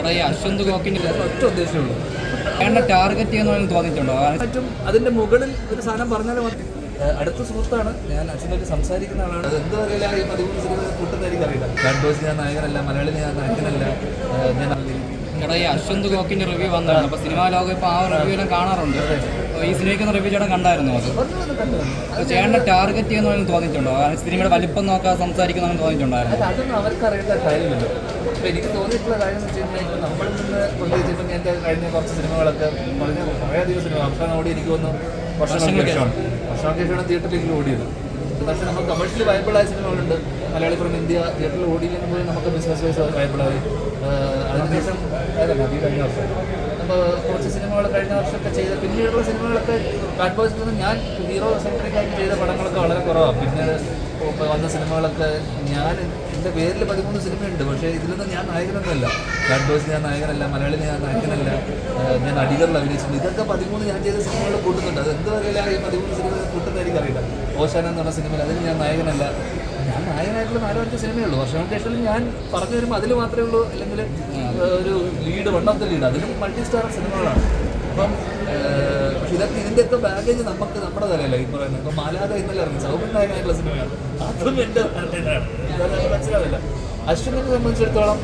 എടാ ഈ അശ്വന്ത് ഗോക്കിന്റെ ഒറ്റ ഉദ്ദേശമുള്ളൂ വേണ്ട ടാർഗറ്റ് ചെയ്യുന്ന തോന്നിയിട്ടുണ്ടോ? പറ്റും അതിന്റെ മുകളിൽ ഒരു സാധനം പറഞ്ഞാലും അടുത്ത സുഹൃത്താണ്. ഞാൻ അച്ഛനായിട്ട് സംസാരിക്കുന്ന ആളാണ്. എന്താ അറിയില്ല ഈ പതിമൂന്ന് സിനിമ കൂട്ടുന്നതായിരിക്കും അറിയില്ല രണ്ട് ദിവസം ഞാൻ നായകനല്ല മലയാളി ഞാൻ നായകനല്ല. ഞാൻ എടാ ഈ അശ്വന്ത് ഗോക്കിന്റെ റിവ്യൂ വന്നതാണ്. അപ്പൊ സിനിമാ ലോകം ഇപ്പൊ ആ റിവ്യൂ എല്ലാം കാണാറുണ്ട്. ഈ സിനിമയ്ക്ക് റിവ്യൂ ചേട്ടൻ കണ്ടായിരുന്നു അത്? ചേട്ടന്റെ ടാർഗറ്റ് ചെയ്യുന്ന തോന്നിയിട്ടുണ്ടോ? സിനിമയുടെ വലിപ്പം നോക്കാൻ സംസാരിക്കുന്ന തോന്നിയിട്ടുണ്ടായിരുന്നു. അതൊന്നും കാര്യമില്ല. അപ്പൊ എനിക്ക് തോന്നിയിട്ടുള്ള കാര്യം എന്ന് വെച്ച് കഴിഞ്ഞാൽ ഇപ്പം നമ്മളിൽ നിന്ന് പ്രത്യേകിച്ച് ഇപ്പം എന്റെ കഴിഞ്ഞ കുറച്ച് സിനിമകളൊക്കെ വളരെ കുറേയധികം സിനിമ അവസാനം ഓടി എനിക്ക് തോന്നുന്നു വർഷങ്ങൾക്ക് ശേഷമാണ്. വർഷങ്ങൾക്ക് ശേഷമാണ് തിയേറ്ററിലേക്ക് ഓടിയത്. പക്ഷേ നമുക്ക് കമേഴ്ഷ്യലി വയബിൾ ആയ സിനിമകളുണ്ട് മലയാളി ഫ്രം ഇന്ത്യ തിയേറ്ററിൽ ഓടിയില്ലെങ്കിൽ പോലും നമുക്ക് ബിസിനസ് വൈസ് വയബിൾ ആയി. അതിനുശേഷം അതല്ല ഈ കഴിഞ്ഞ വർഷം. അപ്പോൾ കുറച്ച് സിനിമകൾ കഴിഞ്ഞ വർഷമൊക്കെ ചെയ്ത പിന്നീടുള്ള സിനിമകളൊക്കെ ബാഡ് ബോയ്സിൽ നിന്ന് ഞാൻ ഹീറോ സെൻട്രിക്കായിട്ട് ചെയ്ത പടങ്ങളൊക്കെ വളരെ കുറവാണ് പിന്നെ വന്ന സിനിമകളൊക്കെ ഞാൻ എന്റെ പേരിൽ പതിമൂന്ന് സിനിമയുണ്ട് പക്ഷേ ഇതിലൊന്നും ഞാൻ നായകനൊന്നുമല്ല. ബാഡ് ബോയ്സ് ഞാൻ നായകനല്ല മലയാളി ഞാൻ നായകനല്ല ഞാൻ അടികളിൽ അഭിനയിച്ചിട്ടുണ്ട് ഇതൊക്കെ പതിമൂന്ന് ഞാൻ ചെയ്ത സിനിമകൾ കൂട്ടുന്നുണ്ട്. അത് എന്ത് വകയിലാണ് ഈ പതിമൂന്ന് സിനിമകൾ കൂട്ടുന്ന എനിക്കറിയില്ല. ഓശാന എന്ന് പറഞ്ഞ സിനിമയിൽ അതിന് ഞാൻ നായകനല്ല. ഞാൻ നായകനായിട്ടുള്ള നാലോ അഞ്ച് സിനിമയേ ഉള്ളൂ. വർഷം ശേഷം ഞാൻ പറഞ്ഞു വരുമ്പോൾ അതിൽ മാത്രമേ ഉള്ളൂ അല്ലെങ്കിൽ ഒരു lead one of the lead അതിലും മൾട്ടി സ്റ്റാർ സിനിമകളാണ്. അപ്പം ഇതൊക്കെ ഇതിന്റെയൊക്കെ ബാഗേജ് നമുക്ക് നമ്മുടെ തലയല്ല ഈ പറയുന്നത് ഇപ്പൊ മാലാത ഇന്നലെ ഇറങ്ങി സൗബിൻ നായകനായിട്ടുള്ള സിനിമയാണ്. അതും എന്റെ മനസ്സിലാവില്ല അശ്വിനെ സംബന്ധിച്ചിടത്തോളം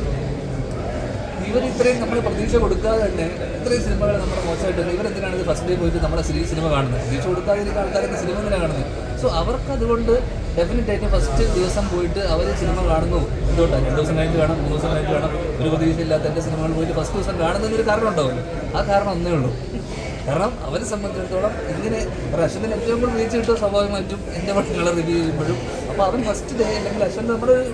ഇവർ ഇത്രയും നമ്മൾ പ്രതീക്ഷ കൊടുക്കാതെ തന്നെ ഇത്രയും സിനിമകൾ നമ്മുടെ മോശമായിട്ട് ഇവരെന്തിനാണ് ഇത് ഫസ്റ്റ് ഡേ പോയിട്ട് നമ്മുടെ സിനി സിനിമ കാണുന്നത്? പ്രതീക്ഷ കൊടുക്കാതെ ഇരിക്കുന്ന ആൾക്കാരൊക്കെ സിനിമ എന്തിനാണ് കാണുന്നത്. സോ അവർക്ക് അതുകൊണ്ട് ഡെഫിനറ്റ് ആയിട്ട് ഫസ്റ്റ് ദിവസം പോയിട്ട് അവർ സിനിമ കാണുന്നു. എന്തുകൊണ്ടാണ് രണ്ട് ദിവസം കഴിഞ്ഞ് കാണാം മൂന്ന് ദിവസം കഴിഞ്ഞ് കാണാം ഒരു പ്രതീക്ഷയില്ലാത്ത എന്റെ സിനിമകൾ പോയിട്ട് ഫസ്റ്റ് ദിവസം കാണുന്നതിന് ഒരു കാരണം ഉണ്ടാവില്ല ആ കാരണം ഒന്നേ ഉള്ളൂ. കാരണം അവരെ സംബന്ധിച്ചിടത്തോളം ഇങ്ങനെ റഷ്യന് ഏറ്റവും കൂടുതൽ റീച്ച് കിട്ടുക സ്വാഭാവികമായിട്ടും എന്റെ പട്ടികളെ റിവ്യൂ ചെയ്യുമ്പോഴും. അപ്പോൾ അവൻ ഫസ്റ്റ് ഡേ അല്ലെങ്കിൽ അശ്വൻ നമ്മുടെ ഒരു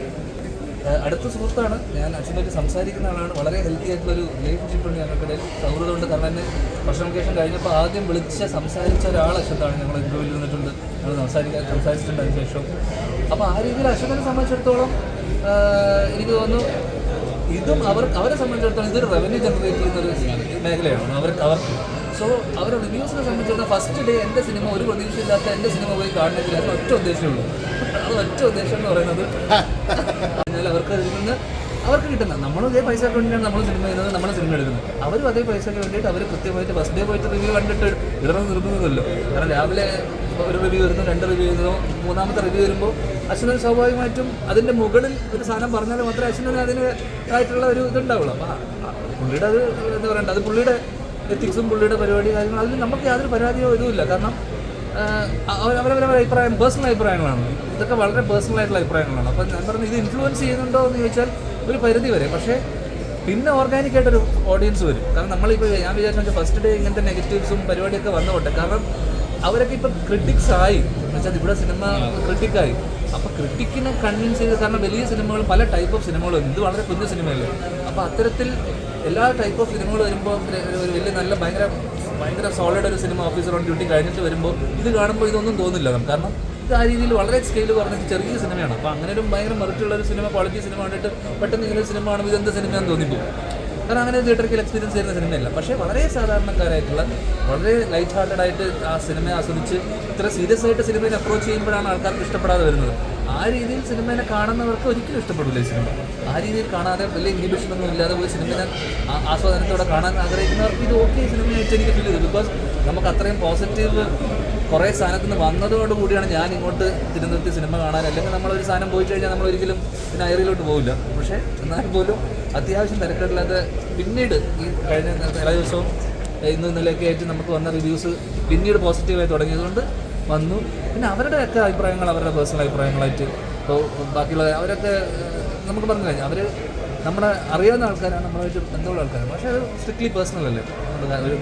അടുത്ത സുഹൃത്താണ്. ഞാൻ അച്ഛനായിട്ട് സംസാരിക്കുന്ന ആളാണ്. വളരെ ഹെൽത്തി ആയിട്ടുള്ള ഒരു റിലേഷൻഷിപ്പ് ഉണ്ട് ഞങ്ങൾക്കിടയിൽ സൗഹൃദമുണ്ട്. കാരണം തന്നെ ഭക്ഷണം ശേഷം കഴിഞ്ഞപ്പോൾ ആദ്യം വിളിച്ച സംസാരിച്ച ഒരാൾ അശ്വത്താണ് ഞങ്ങൾ ഇന്റർവ്യൂവിൽ നിന്നിട്ടുണ്ട്. ഞങ്ങൾ സംസാരിക്കാൻ സംസാരിച്ചിട്ടുണ്ട് അതിന് ശേഷം അപ്പോൾ ആ രീതിയിൽ അശ്വത്തിനെ സംബന്ധിച്ചിടത്തോളം എനിക്ക് തോന്നുന്നു ഇതും അവർ അവരെ സംബന്ധിച്ചിടത്തോളം ഇതൊരു റവന്യൂ ജനറേറ്റ് ചെയ്യുന്ന ഒരു മേഖലയാണ്. അവർ അവർക്ക് സോ അവരുടെ റിവ്യൂസിനെ സംബന്ധിച്ചിടത്തോളം ഫസ്റ്റ് ഡേ എന്റെ സിനിമ ഒരു പ്രതീക്ഷയില്ലാത്ത എന്റെ സിനിമ പോയി കാണണമെങ്കിൽ അതിന് ഒറ്റ ഉദ്ദേശമേ ഉള്ളൂ. അത് ഒറ്റ ഉദ്ദേശം എന്ന് പറയുന്നത് അതിൽ നിന്ന് അവർക്ക് കിട്ടുന്ന നമ്മളും ഇതേ പൈസക്ക് വേണ്ടിയാണ് നമ്മൾ സിനിമ ചെയ്യുന്നത് നമ്മൾ സിനിമ എടുക്കുന്നത്. അവരും അതേ പൈസയ്ക്ക് വേണ്ടിയിട്ട് അവർ കൃത്യമായിട്ട് ഫസ്റ്റ് ഡേ പോയിട്ട് റിവ്യൂ കണ്ടിട്ട് ഇടണം നിർത്തുന്നതല്ലോ. കാരണം രാവിലെ ഒരു റിവ്യൂ വരുന്നു രണ്ട് റിവ്യൂ വരുന്നു മൂന്നാമത്തെ റിവ്യൂ വരുമ്പോൾ അശ്വനൻ സ്വാഭാവികമായിട്ടും അതിന്റെ മുകളിൽ ഒരു സാധനം പറഞ്ഞാൽ മാത്രമേ അശ്വനന് അതിനായിട്ടുള്ള ഒരു ഇതുണ്ടാവുള്ളൂ. അപ്പോൾ പുള്ളിയുടെ അത് എന്താ പറയണ്ട? അത് പുള്ളിയുടെ എത്തിക്സും പുള്ളിയുടെ പരിപാടി കാര്യങ്ങളും അതിൽ നമുക്ക് യാതൊരു പരാതിയോ ഇതുമില്ല. കാരണം ആഹ് അവ- അഭിപ്രായം പേഴ്സണൽ അഭിപ്രായങ്ങളാണ്. ഇതൊക്കെ വളരെ പേഴ്സണൽ ആയിട്ടുള്ള അഭിപ്രായങ്ങളാണ്. അപ്പം ഞാൻ പറഞ്ഞു ഇത് ഇൻഫ്ലുവൻസ് ചെയ്യുന്നുണ്ടോ എന്ന് ചോദിച്ചാൽ ഒരു പരിധി വരെ. പക്ഷേ പിന്നെ ഓർഗാനിക് ആയിട്ടൊരു ഓഡിയൻസ് വരും. കാരണം നമ്മളിപ്പോൾ ഞാൻ വിചാരിച്ചു ഫസ്റ്റ് ഡേ ഇങ്ങനത്തെ നെഗറ്റീവ്സും പരിപാടിയൊക്കെ വന്നോട്ടെ. കാരണം അവരൊക്കെ ഇപ്പം ക്രിട്ടിക്സ് ആയി. എന്ന് വെച്ചാൽ ഇവിടെ സിനിമ ക്രിട്ടിക്കായി അപ്പോൾ ക്രിട്ടിക്കിനെ കൺവിൻസ് ചെയ്ത് കാരണം വലിയ സിനിമകൾ പല ടൈപ്പ് ഓഫ് സിനിമകളും ഇത് വളരെ കുഞ്ഞു സിനിമയല്ലേ അപ്പോൾ അത്തരത്തിൽ എല്ലാ ടൈപ്പ് ഓഫ് സിനിമകൾ വരുമ്പോൾ ഒരു വലിയ നല്ല ഭയങ്കര ഭയങ്കര സോളിഡ് ഒരു സിനിമ ഓഫീസർ ഓൺ ഡ്യൂട്ടി കഴിഞ്ഞിട്ട് വരുമ്പോൾ ഇത് കാണുമ്പോൾ ഇതൊന്നും തോന്നില്ല നമുക്ക്. കാരണം ഇത് ആ രീതിയിൽ വളരെ സ്കെയിൽ പറഞ്ഞിട്ട് ചെറിയ സിനിമയാണ് അപ്പോൾ അങ്ങനെ ഒരു ഭയങ്കര മെറിറ്റുള്ള ഒരു സിനിമ ക്വാളിറ്റി സിനിമ കണ്ടിട്ട് പെട്ടെന്ന് ഇങ്ങനെ സിനിമ കാണുമ്പോൾ ഇതെന്ത് സിനിമയാണെന്ന് തോന്നിപ്പോകും. കാരണം അങ്ങനെ തിയേറ്ററിൽ എക്സ്പീരിയൻസ് ചെയ്യുന്ന സിനിമയല്ല പക്ഷേ വളരെ സാധാരണക്കാരായിട്ടുള്ള വളരെ ലൈറ്റ് ഹാർട്ടഡ് ആയിട്ട് ആ സിനിമയെ ആസ്വദിച്ച് ഇത്ര സീരിയസ് ആയിട്ട് സിനിമയിൽ അപ്രോച്ച് ചെയ്യുമ്പോഴാണ് ആൾക്കാർക്ക് ഇഷ്ടപ്പെടാതെ വരുന്നത്. ആ രീതിയിൽ സിനിമയെ കാണുന്നവർക്ക് ഒരിക്കലും ഇഷ്ടപ്പെടില്ല ഈ സിനിമ. ആ രീതിയിൽ കാണാതെ വലിയ ഇൻഹിബിഷൻ ഒന്നും ഇല്ലാതെ പോയി സിനിമയെ ആസ്വാദനത്തോടെ കാണാൻ ആഗ്രഹിക്കുന്നവർക്ക് ഇത് ഓക്കെ സിനിമയായിട്ട് എനിക്ക് ഫീൽ ചെയ്തു. ബിക്കോസ് നമുക്ക് അത്രയും പോസിറ്റീവ് കുറേ സ്ഥാനത്ത് നിന്ന് വന്നതോട് കൂടിയാണ് ഞാൻ ഇങ്ങോട്ട് തിരുവനന്തപുരത്ത് സിനിമ കാണാൻ. അല്ലെങ്കിൽ നമ്മളൊരു സാധനം പോയി കഴിഞ്ഞാൽ നമ്മൾ ഒരിക്കലും പിന്നെ അയറിയിലോട്ട് പോകില്ല പക്ഷേ എന്നാൽ പോലും അത്യാവശ്യം തിരക്കില്ലാതെ പിന്നീട് ഈ കഴിഞ്ഞ എല്ലാ ദിവസവും ഇന്ന് ഇന്നലെയൊക്കെ ആയിട്ട് നമുക്ക് വന്ന റിവ്യൂസ് പിന്നീട് പോസിറ്റീവായി തുടങ്ങിയതുകൊണ്ട് വന്നു. പിന്നെ അവരുടെയൊക്കെ അഭിപ്രായങ്ങൾ അവരുടെ പേഴ്സണൽ അഭിപ്രായങ്ങളായിട്ട് ഇപ്പോൾ ബാക്കിയുള്ള അവരൊക്കെ നമുക്ക് പറഞ്ഞു കഴിഞ്ഞാൽ അവർ നമ്മുടെ അറിയാവുന്ന ആൾക്കാരാണ് നമ്മളായിട്ട് ബന്ധമുള്ള ആൾക്കാരാണ്. പക്ഷേ അത് സ്ട്രിക്ട്ലി പേഴ്സണൽ അല്ലേ? ഒരു